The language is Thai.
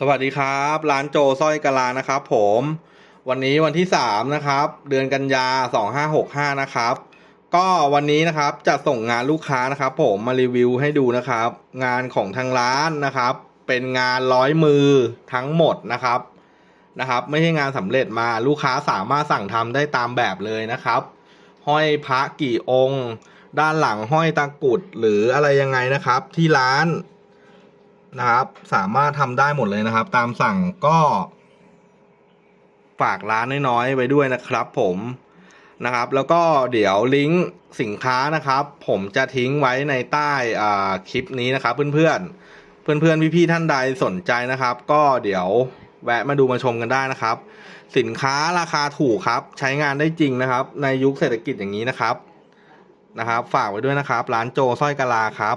สวัสดีครับ ร้านโจสร้อยกะลานะครับ ผม วันนี้วันที่สามนะครับ เดือนกันยาสองห้าหกห้านะครับ ก็วันนี้นะครับจะส่งงานลูกค้านะครับ ผมมารีวิวให้ดูนะครับ งานของทางร้านนะครับ เป็นงานร้อยมือทั้งหมดนะครับนะครับ ไม่ใช่งานสำเร็จมาลูกค้าสามารถสั่งทำได้ตามแบบเลยนะครับ ห้อยพระกี่องค์ ด้านหลังห้อยตะกรุดหรืออะไรยังไงนะครับ ที่ร้าน นะครับ สามารถทำได้หมดเลยนะครับ ตามสั่งก็ฝากร้านน้อยๆไว้ด้วยนะครับผมนะครับ แล้วก็เดี๋ยวลิงก์สินค้านะครับ ผมจะทิ้งไว้ในใต้คลิปนี้นะครับเพื่อนๆ เพื่อนๆพี่ๆท่านใดสนใจนะครับ ก็เดี๋ยวแวะมาดูมาชมกันได้นะครับ สินค้าราคาถูกครับ ใช้งานได้จริงนะครับ ในยุคเศรษฐกิจอย่างนี้นะครับนะครับ ฝากไว้ด้วยนะครับ ร้านโจสร้อยกะลาครับ